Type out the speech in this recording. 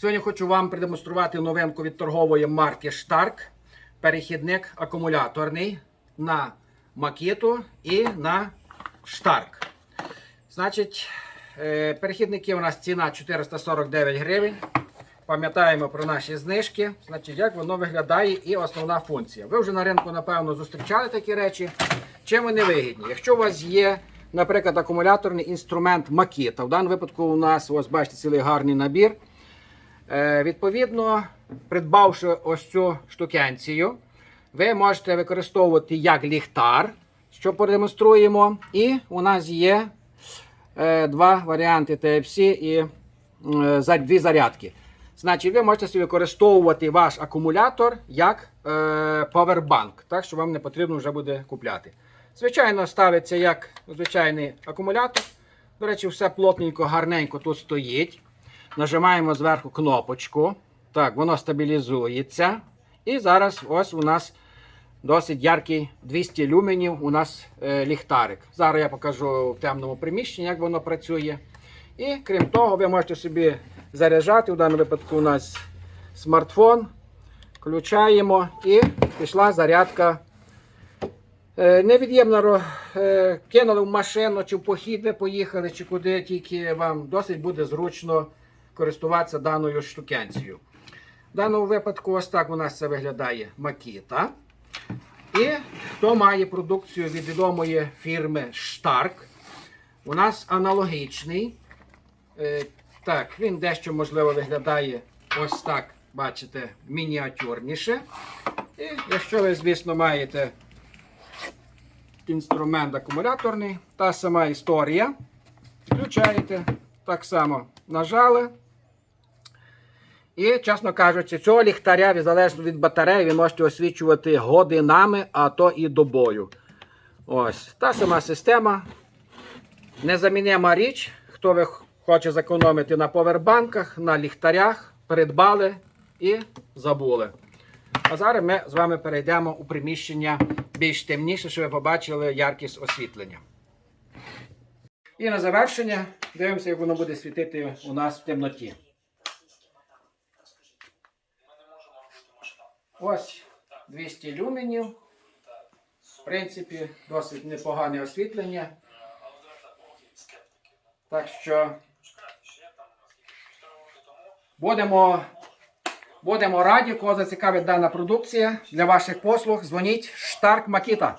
Сьогодні хочу вам продемонструвати новинку від торгової марки Stark. Перехідник акумуляторний на макету і на Stark. Значить, е, перехідники у нас ціна 449 гривень. Пам'ятаємо про наші знижки, значить, як воно виглядає і основна функція. Ви вже на ринку, напевно, зустрічали такі речі. Чим вони вигідні? Якщо у вас є, наприклад, акумуляторний інструмент Makita, в даному випадку у нас, ось бачите, цілий гарний набір. Е, відповідно, придбавши ось цю штукенцію, ви можете використовувати як ліхтар, що продемонструємо. І у нас є е, два варіанти Type-C і е, дві зарядки. Значить, ви можете використовувати ваш акумулятор як повербанк, так що вам не потрібно вже буде купляти. Звичайно, ставиться як звичайний акумулятор. До речі, все плотненько, гарненько тут стоїть. Нажимаємо зверху кнопочку. Так, воно стабілізується. І зараз ось у нас досить яркий 200 люменів у нас е, ліхтарик. Зараз я покажу в темному приміщенні, як воно працює. І крім того, ви можете собі заряджати. У даному випадку у нас смартфон. Включаємо і пішла зарядка. Е, Невід'ємно е, кинули в машину, чи в похід ви поїхали, чи куди, тільки вам досить буде зручно користуватися даною штукенцією. В даному випадку, ось так у нас це виглядає Makita. І хто має продукцію від відомої фірми Stark, у нас аналогічний. Е, Так, він дещо можливо виглядає ось так, бачите, мініатюрніше. І якщо ви, звісно, маєте інструмент акумуляторний, та сама історія. Включаєте, так само нажали. І, чесно кажучи, цього ліхтаря, залежно від батареї, ви можете освічувати годинами, а то і добою. Ось, та сама система. Незамінима річ. Хто ви хоче зекономити на повербанках, на ліхтарях, придбали і забули. А зараз ми з вами перейдемо у приміщення більш темніше, щоб ви побачили яркість освітлення. І на завершення дивимося, як воно буде світити у нас в темноті. Ось 200 люменів. В принципі, досить непогане освітлення. Так що будемо, будемо раді, кого зацікавить дана продукція для ваших послуг. Дзвоніть Штарк Макіта.